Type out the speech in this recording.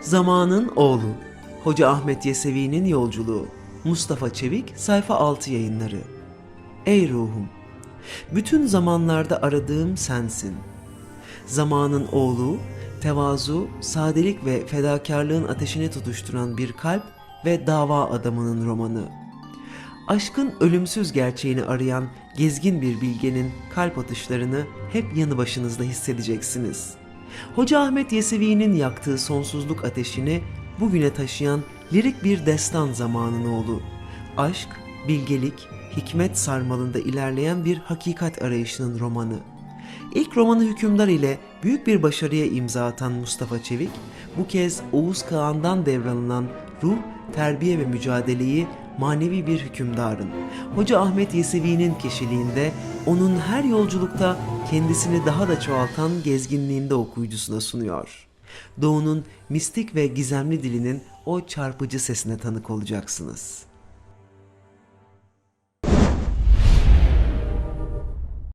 Zamanın Oğlu Hoca Ahmet Yesevi'nin yolculuğu Mustafa Çevik sayfa 6 yayınları Ey ruhum bütün zamanlarda aradığım sensin. Zamanın oğlu, tevazu, sadelik ve fedakarlığın ateşini tutuşturan bir kalp ve dava adamının romanı. Aşkın ölümsüz gerçeğini arayan gezgin bir bilgenin kalp atışlarını hep yanı başınızda hissedeceksiniz. Hoca Ahmet Yesevi'nin yaktığı sonsuzluk ateşini bugüne taşıyan lirik bir destan zamanın oğlu. Aşk, bilgelik, hikmet sarmalında ilerleyen bir hakikat arayışının romanı. İlk romanı Hükümdar ile büyük bir başarıya imza atan Mustafa Çevik, bu kez Oğuz Kağan'dan devralınan ruh, terbiye ve mücadeleyi manevi bir hükümdarın, Hoca Ahmet Yesevi'nin kişiliğinde onun her yolculukta kendisini daha da çoğaltan gezginliğinde okuyucusuna sunuyor. Doğu'nun mistik ve gizemli dilinin o çarpıcı sesine tanık olacaksınız.